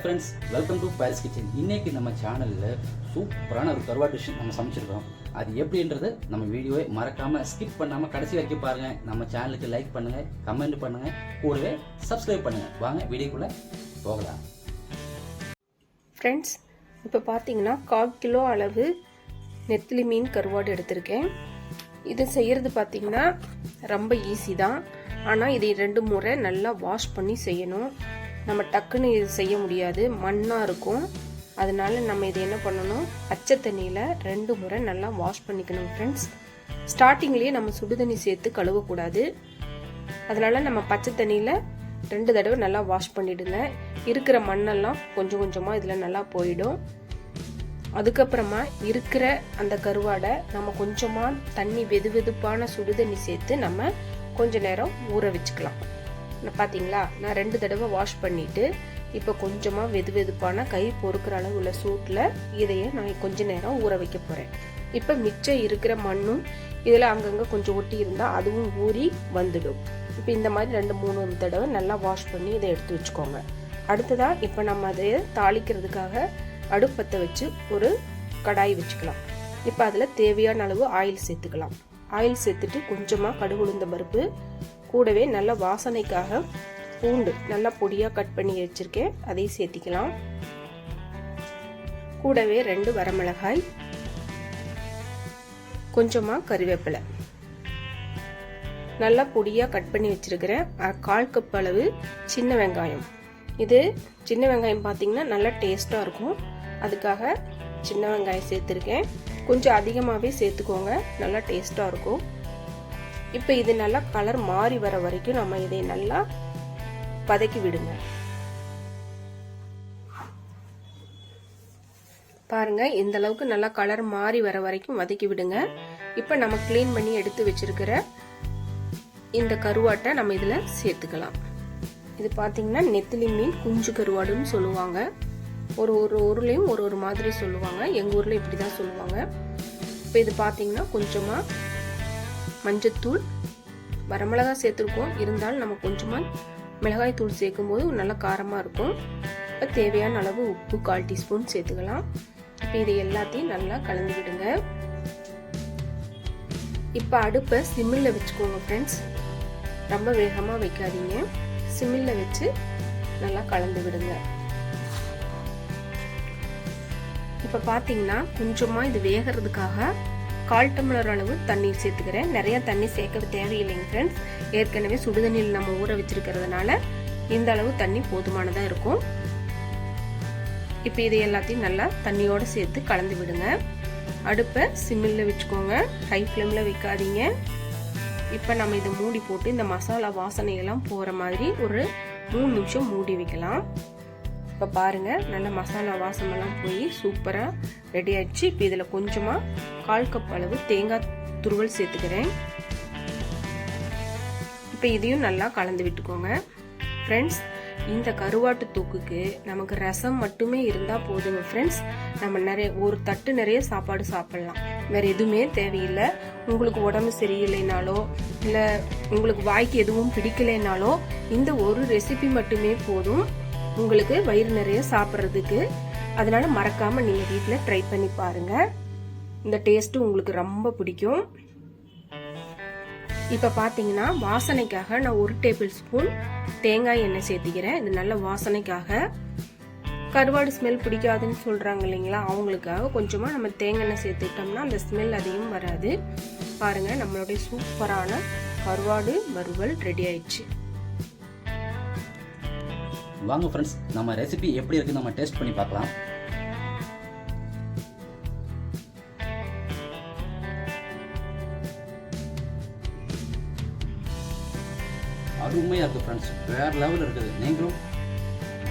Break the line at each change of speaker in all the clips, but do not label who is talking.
Friends welcome to Paris kitchen இன்னைக்கு நம்ம சேனலில் சூப்பரான ஒரு கருவா டிஷ் நம்ம சமைச்சிருக்கோம். அது எப்படின்றது நம்ம வீடியோவை மறக்காமல் ஸ்கிப் பண்ணாமல் கடைசி வரைக்கும் பாருங்கள் நம்ம சேனலுக்கு லைக் பண்ணுங்கள் கமெண்ட் பண்ணுங்கள் கூடவே சப்ஸ்கிரைப் பண்ணுங்கள் வாங்க வீடியோக்குள்ளே போகலாம்.
ஃப்ரெண்ட்ஸ் இப்போ பார்த்தீங்கன்னா கால் கிலோ அளவு நெத்திலி மீன் கருவாடு எடுத்திருக்கேன். இது செய்கிறது பார்த்தீங்கன்னா ரொம்ப ஈஸி தான். ஆனால் இதை ரெண்டு முறை நல்லா வாஷ் பண்ணி செய்யணும். நம்ம டக்குன்னு இது செய்ய முடியாது. மண்ணாக இருக்கும். அதனால நம்ம இதை என்ன பண்ணணும்? பச்சை தண்ணியில் ரெண்டு முறை நல்லா வாஷ் பண்ணிக்கணும் ஃப்ரெண்ட்ஸ் ஸ்டார்டிங்லேயே நம்ம சுடுதண்ணி சேர்த்து கழுவக்கூடாது. அதனால நம்ம பச்சை தண்ணியில் ரெண்டு தடவை நல்லா வாஷ் பண்ணிடுங்க. இருக்கிற மண்ணெல்லாம் கொஞ்சம் கொஞ்சமாக இதில் நல்லா போயிடும். அதுக்கப்புறமா இருக்கிற அந்த கருவாடை நம்ம கொஞ்சமாக தண்ணி வெது வெதுப்பான சுடுதண்ணி சேர்த்து நம்ம கொஞ்ச நேரம் ஊற வச்சுக்கலாம். பார்த்தீங்களா நான் ரெண்டு தடவை வாஷ் பண்ணிவிட்டு இப்போ கொஞ்சமாக வெது வெதுப்பான கை பொறுக்கிற அளவு உள்ள சூட்டில் இதையே நான் கொஞ்ச நேரம் ஊற வைக்க போகிறேன் இப்போ மிச்சம் இருக்கிற மண்ணும் இதில் அங்கங்கே கொஞ்சம் ஒட்டி இருந்தால் அதுவும் ஊறி வந்துடும். இப்போ இந்த மாதிரி ரெண்டு மூணு தடவை நல்லா வாஷ் பண்ணி இதை எடுத்து வச்சுக்கோங்க. அடுத்ததாக இப்போ நம்ம அதை தாளிக்கிறதுக்காக அடுப்பத்தை வச்சு ஒரு கடாய் வச்சுக்கலாம். இப்போ அதில் தேவையான அளவு ஆயில் சேர்த்துக்கலாம். ஆயில் சேர்த்துட்டு கொஞ்சமாக கடுகு உளுந்த பருப்பு கூடவே நல்ல வாசனைக்காக பூண்டு நல்லா பொடியாக கட் பண்ணி வச்சுருக்கேன். அதையும் சேர்த்திக்கலாம். கூடவே ரெண்டு வரமிளகாய் கொஞ்சமாக கறிவேப்பிலை நல்லா பொடியாக கட் பண்ணி வச்சுருக்கிறேன் கால் கப் அளவு சின்ன வெங்காயம். இது சின்ன வெங்காயம் பார்த்தீங்கன்னா நல்லா டேஸ்ட்டாக இருக்கும். அதுக்காக சின்ன வெங்காயம் சேர்த்துருக்கேன். கொஞ்சம் அதிகமாகவே சேர்த்துக்கோங்க. நல்லா டேஸ்ட்டாக இருக்கும். இப்போ இது நல்லா கலர் மாறி வர வரைக்கும் நம்ம இதை நல்லா வதக்கி விடுங்க. பாருங்க இந்த அளவுக்கு நல்லா கலர் மாறி வர வரைக்கும் வதக்கி விடுங்க. இப்போ நம்ம க்ளீன் பண்ணி எடுத்து வச்சிருக்கிற இந்த கருவாட்டை நம்ம இதில் சேர்த்துக்கலாம். இது பார்த்தீங்கன்னா நெத்திலி மீன் குஞ்சு கருவாடுன்னு சொல்லுவாங்க. ஒரு ஒரு ஊர்லேயும் ஒரு ஒரு மாதிரி சொல்லுவாங்க. எங்கள் ஊரில் இப்படி தான் சொல்லுவாங்க. இப்போ இது பார்த்தீங்கன்னா கொஞ்சமாக மஞ்சத்தூள் வரமிளகா சேர்த்துருக்கோம். இருந்தாலும் நம்ம கொஞ்சமாக மிளகாய் தூள் சேர்க்கும் போது நல்ல காரமாக இருக்கும். இப்போ தேவையான அளவு உப்பு கால் டீஸ்பூன் சேர்த்துக்கலாம். இப்போ இது எல்லாத்தையும் நல்லா கலந்து விடுங்க இப்போ அடுப்பை சிம்மில் வச்சுக்கோங்க ஃப்ரெண்ட்ஸ் ரொம்ப வேகமாக வைக்காதீங்க. சிம்மில் வச்சு நல்லா கலந்து விடுங்க இப்போ பார்த்தீங்கன்னா கொஞ்சமாக இது வேகிறதுக்காக கால் டம்ளர் அளவு தண்ணீர் சேர்த்துக்கிறேன். நிறைய தண்ணி சேர்க்க தேவையில்லைங்க ஃப்ரெண்ட்ஸ் ஏற்கனவே சுடுதண்ணியில் நம்ம ஊற வச்சிருக்கிறதுனால இந்த அளவு தண்ணி போதுமானதாக இருக்கும். இப்போ இதை எல்லாத்தையும் நல்லா தண்ணியோடு சேர்த்து கலந்து விடுங்க. அடுப்பை சிம்மில் வச்சுக்கோங்க. ஹை ஃப்ளேமில் வைக்காதீங்க. இப்போ நம்ம இதை மூடி போட்டு இந்த மசாலா வாசனையெல்லாம் போகிற மாதிரி ஒரு மூணு நிமிஷம் மூடி வைக்கலாம். இப்போ பாருங்கள் நல்ல மசாலா வாசமெல்லாம் போய் சூப்பராக ரெடி ஆயிடுச்சு. இப்போ இதில் கொஞ்சமாக கால் கப் அளவு தேங்காய் துருவல் சேர்த்துக்கிறேன். இப்போ இதையும் நல்லா கலந்து விட்டுக்கோங்க. ஃப்ரெண்ட்ஸ் இந்த கருவாட்டு தூக்குக்கு நமக்கு ரசம் மட்டுமே இருந்தால் போதுங்க ஃப்ரெண்ட்ஸ் நம்ம நிறைய ஒரு தட்டு நிறைய சாப்பாடு சாப்பிட்லாம். வேறு எதுவுமே தேவையில்லை. உங்களுக்கு உடம்பு சரியில்லைனாலோ இல்லை உங்களுக்கு வாய்க்கு எதுவும் பிடிக்கலைனாலோ இந்த ஒரு ரெசிபி மட்டுமே போதும். உங்களுக்கு வயிறு நிறைய சாப்பிட்றதுக்கு அதனால மறக்காம நீங்க வீட்டில் ட்ரை பண்ணி பாருங்க. இந்த டேஸ்ட்டு உங்களுக்கு ரொம்ப பிடிக்கும். இப்போ பார்த்தீங்கன்னா வாசனைக்காக நான் ஒரு டேபிள் ஸ்பூன் தேங்காய் எண்ணெய் சேர்த்திக்கிறேன். இது நல்ல வாசனைக்காக. கருவாடு ஸ்மெல் பிடிக்காதுன்னு சொல்கிறாங்க இல்லைங்களா? அவங்களுக்காக கொஞ்சமாக நம்ம தேங்காய் எண்ணெய் சேர்த்துக்கிட்டோம்னா அந்த ஸ்மெல் அதிகம் வராது. பாருங்கள் நம்மளுடைய சூப்பரான கருவாடு வறுவல் ரெடி ஆயிடுச்சு.
வாங்க ஃப்ரெண்ட்ஸ் நம்ம ரெசிபி எப்படி இருக்குன்னு நம்ம டேஸ்ட் பண்ணி பார்க்கலாம். அருமையாக இருக்குது ஃப்ரெண்ட்ஸ் வேறு லெவல் இருக்குது. நீங்களும்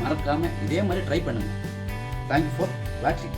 மறக்காமல் இதே மாதிரி ட்ரை பண்ணுங்கள் தேங்க்யூ ஃபார் வாட்சிங்